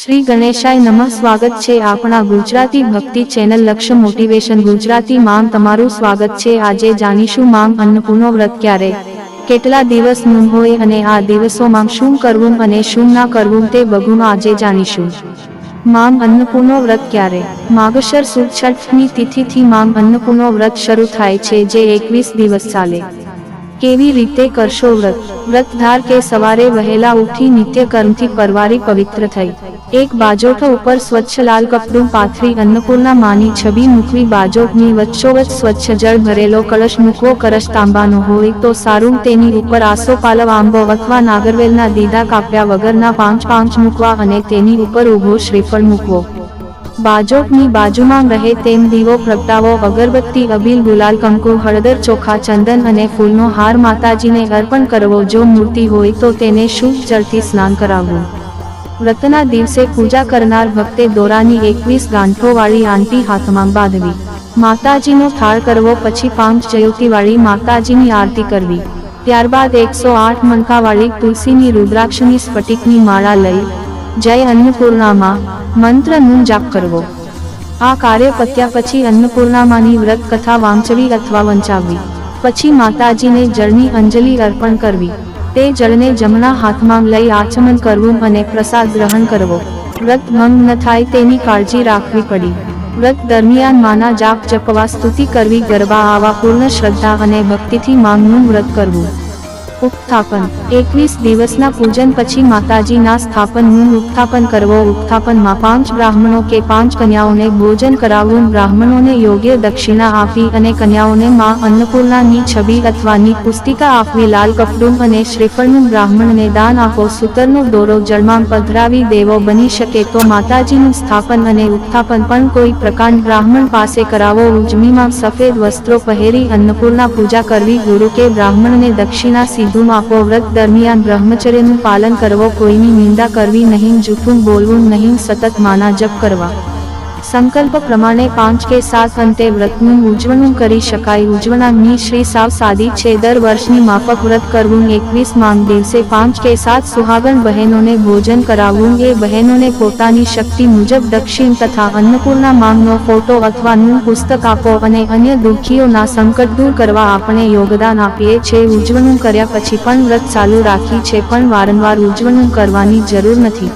શ્રી ગણેશાય નમઃ. સ્વાગત છે આપણા ગુજરાતી ભક્તિ ચેનલ લક્ષ્ય મોટિવેશન. ગુજરાતી માં તમારું સ્વાગત છે. આજે જાણીશું માંગ અન્નપૂર્ણો વ્રત ક્યારે? કેટલા દિવસનું હોય અને આ દિવસોમાં શું કરવું અને શું ના કરવું તે બધું આજે જાણીશું. માંગ અન્નપૂર્ણો વ્રત ક્યારે? માગશર સુદ છઠની તિથિથી માંગ અન્નપૂર્ણો વ્રત શરૂ થાય છે જે એકવીસ દિવસ ચાલે. કેવી રીતે કરશો વ્રત? વ્રતધાર કે સવારે વહેલા ઉઠી નિત્ય કર્મથી પરવારી પવિત્ર થઈ. એક બાજોઠ ઉપર સ્વચ્છ લાલ કપડું, પાથરી અન્નપૂર્ણા માની છબી મૂકવી, બાજોઠની વચ્ચોવચ્ચ સ્વચ્છ જળ ભરેલો કળશ મૂકવો, કળશ તાંબાનો હોય તો સારું. તેની ઉપર આસો પાલવ, આંબો અથવા નાગરવેલના દીદા કાપ્યા વગરના પાંચ પાંચ મૂકવા અને તેની ઉપર ઊભો શ્રીફળ મૂકવો. બાજોટની બાજુમાં રહે તેમ દીવો પ્રગટાવો, અગરબત્તી, અબીલ, ગુલાલ, કંકુ, હળદર, ચોખા, ચંદન અને ફૂલનો હાર માતાજીને અર્પણ કરવો. જો મૂર્તિ હોય તો તેને શુભ જળથી સ્નાન કરાવવું. વ્રતના દિવસે પૂજા કરનાર ભક્તે દોરાની એકવીસ ગાંઠોવાળી આંટી હાથમાં બાંધવી. માતાજીનો થાળ કરવો પછી પાંચ જયુતીવાળી માતાજીની આરતી કરવી. ત્યારબાદ એકસો આઠ મણકાવાળી તુલસીની રુદ્રાક્ષની સ્ફટિકની માળા લઈ જય અન્નપૂર્ણામાં મંત્રનું જાપ કરવો. આ કાર્ય પત્યા પછી અન્નપૂર્ણામાની વ્રત કથા વાંચવી અથવા વંચાવવી. પછી માતાજીને જળની અંજલિ અર્પણ કરવી. તે જળને જમણા હાથમાં લઈ આચમન કરવું અને પ્રસાદ ગ્રહણ કરવો. વ્રત ભંગ ન થાય તેની કાળજી રાખવી પડી. વ્રત દરમિયાન માના જાપ જપવા સ્તુતિ કરવી ગરબા આવા પૂર્ણ શ્રદ્ધા અને ભક્તિથી માંગનું વ્રત કરવું. ઉત્થાપન. એકવીસ દિવસના પૂજન પછી માતાજીના સ્થાપનનું ઉત્થાપન કરવો. ઉત્થાપનમાં પાંચ બ્રાહ્મણો કે પાંચ કન્યાઓને ભોજન કરાવવું. બ્રાહ્મણોને યોગ્ય દક્ષિણા આપી અને કન્યાઓને માં અન્નપૂર્ણાની છબી અથવાની પુસ્તિકા આપવી. લાલ કપડું અને શ્રીફળનું બ્રાહ્મણને દાન આપો. સૂતરનો દોરો જળમાં પધરાવી દેવો. બની શકે તો માતાજીનું સ્થાપન અને ઉત્થાપન પણ કોઈ પ્રકાર બ્રાહ્મણ પાસે કરાવો. ઉજમીમાં સફેદ વસ્ત્રો પહેરી અન્નપૂર્ણા પૂજા કરવી. ગુરુ કે બ્રાહ્મણને દક્ષિણા સીધું આપો વ્રત દરમિયાન બ્રહ્મચર્યનું પાલન કરવો, કોઈની નિંદા કરવી નહીં, જૂઠું બોલવું નહીં, સતત માના જપ કરવા. સંકલ્પ પ્રમાણે પાંચ કે સાત અંતે વ્રતનું ઉજવણું કરી શકાય. ઉજવણાની શ્રી સાવ સાદી છે. દર વર્ષની માફક વ્રત કરવું. એકવીસ માંગ દિવસે પાંચ કે સાત સુહાગણ બહેનોને ભોજન કરાવવું. એ બહેનોને પોતાની શક્તિ મુજબ દક્ષિણ તથા અન્નપૂર્ણા માંગનો ફોટો અથવા નું પુસ્તક આપો અને અન્ય દુઃખીઓના સંકટ દૂર કરવા આપણે યોગદાન આપીએ છીએ. ઉજવણું કર્યા પછી પણ વ્રત ચાલુ રાખી છે, પણ વારંવાર ઉજવણું કરવાની જરૂર નથી.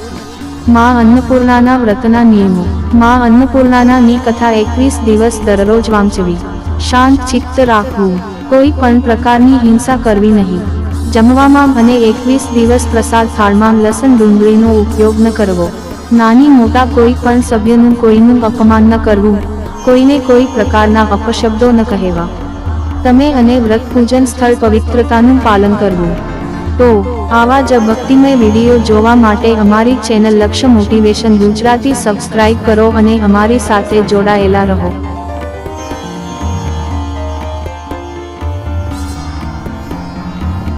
માં અન્નપૂર્ણાના વ્રતના નિયમો. માં અન્નપૂર્ણાના ની કથા એકવીસ દિવસ દરરોજ વાંચવી. શાંત ચિત્ત રાખવું. કોઈ પણ પ્રકારની હિંસા કરવી નહીં. જમવામાં અને એકવીસ દિવસ પ્રસાદ થાળમાં લસણ ડુંગળીનો ઉપયોગ ન કરવો. નાની મોટા કોઈ પણ સભ્યનું કોઈનું અપમાન ન કરવું. કોઈને કોઈ પ્રકારના અપશબ્દો ન કહેવા. તમે અને વ્રત પૂજન સ્થળ પવિત્રતાનું પાલન કરવું. તો આવા જ ભક્તિમય વીડિયો જોવા માટે અમારી ચેનલ લક્ષ્ય મોટિવેશન ગુજરાતી સબસ્ક્રાઇબ કરો અને અમારી સાથે જોડાયેલા રહો.